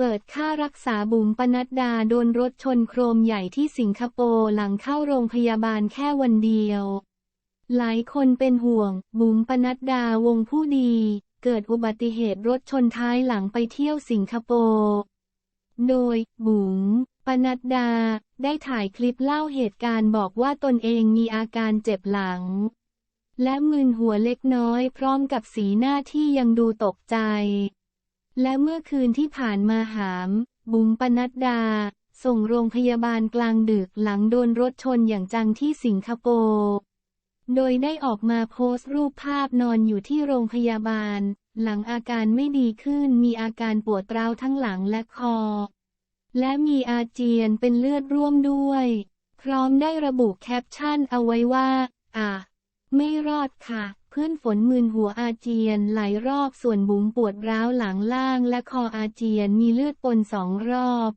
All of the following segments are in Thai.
เปิดค่ารักษาบุ๋มปนัดดาโดนรถชนโครมใหญ่ที่สิงคโปร์หลังเข้าโรงพยาบาลแค่วันเดียว หลายคนเป็นห่วง บุ๋มปนัดดาวงผู้ดี เกิดอุบัติเหตุรถชนท้ายหลังไปเที่ยวสิงคโปร์โดย บุ๋มปนัดดา ได้ถ่ายคลิปเล่าเหตุการณ์บอกว่าตนเองมีอาการเจ็บหลัง และมึนหัวเล็กน้อยพร้อมกับสีหน้าที่ยังดูตกใจ และเมื่อคืนที่ผ่านมาหาม บุ๋มปนัดดา ส่งโรงพยาบาลกลางดึกหลังโดนรถชนอย่างจังที่สิงคโปร์โดยได้ออกมาโพสต์รูปภาพนอนอยู่ที่โรงพยาบาล หลังอาการไม่ดีขึ้นมีอาการปวดร้าวทั้งหลังและคอ และมีอาเจียนเป็นเลือดร่วมด้วย พร้อมได้ระบุแคปชั่นเอาไว้ว่า อะ ไม่รอดค่ะ พื่อนฝนมึนหัวอาเจียนหลายรอบส่วนบุ๋มปวดร้าวหลังล่างและคออาเจียนมีเลือดปนสองรอบ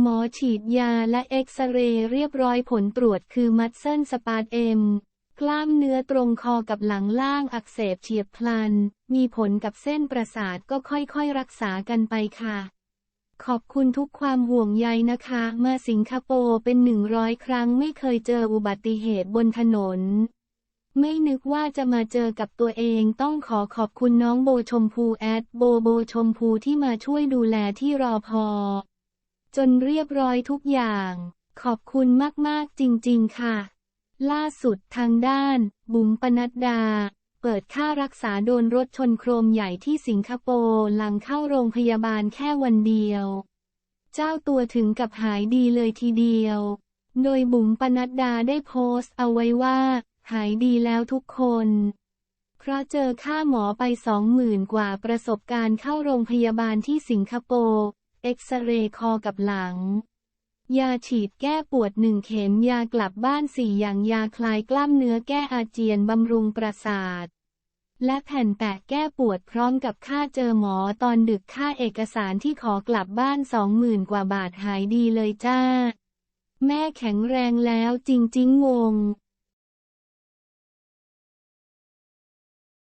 หมอฉีดยาและเอ็กซเรย์เรียบร้อยผลตรวจคือมัดเส้นสปาร์เอ็มกล้ามเนื้อตรงคอกับหลังล่างอักเสบเฉียบพลัน มีผลกับเส้นประสาทก็ค่อยๆรักษากันไปค่ะ ขอบคุณทุกความห่วงใยนะคะ มาสิงคโปร์เป็นหนึ่งร้อยครั้งไม่เคยเจออุบัติเหตุบนถนน ไม่นึกว่าจะมาเจอกับตัวเองต้องขอขอบคุณน้องโบชมพูแอดโบโบชมพูที่มาช่วยดูแลที่รอพอ จนเรียบร้อยทุกอย่าง ขอบคุณมากๆจริงๆค่ะ ล่าสุดทางด้าน บุ๋มปนัดดา เปิดค่ารักษาโดนรถชนโครมใหญ่ที่สิงคโปร์หลังเข้าโรงพยาบาลแค่วันเดียว เจ้าตัวถึงกับหายดีเลยทีเดียว โดยบุ๋มปนัดดาได้โพสต์เอาไว้ว่า หายดีแล้วทุกคน เพราะเจอค่าหมอไปสองหมื่นกว่าประสบการณ์เข้าโรงพยาบาลที่สิงคโปร์ เอ็กซเรย์คอกับหลัง ยาฉีดแก้ปวดหนึ่งเข็มยากลับบ้านสี่อย่างยาคลายกล้ามเนื้อแก้อาเจียนบำรุงประสาทและแผ่นแปะแก้ปวดพร้อมกับค่าเจอหมอตอนดึกค่าเอกสารที่ขอกลับบ้านสองหมื่นกว่าบาทหายดีเลยจ้า แม่แข็งแรงแล้วจริงๆงง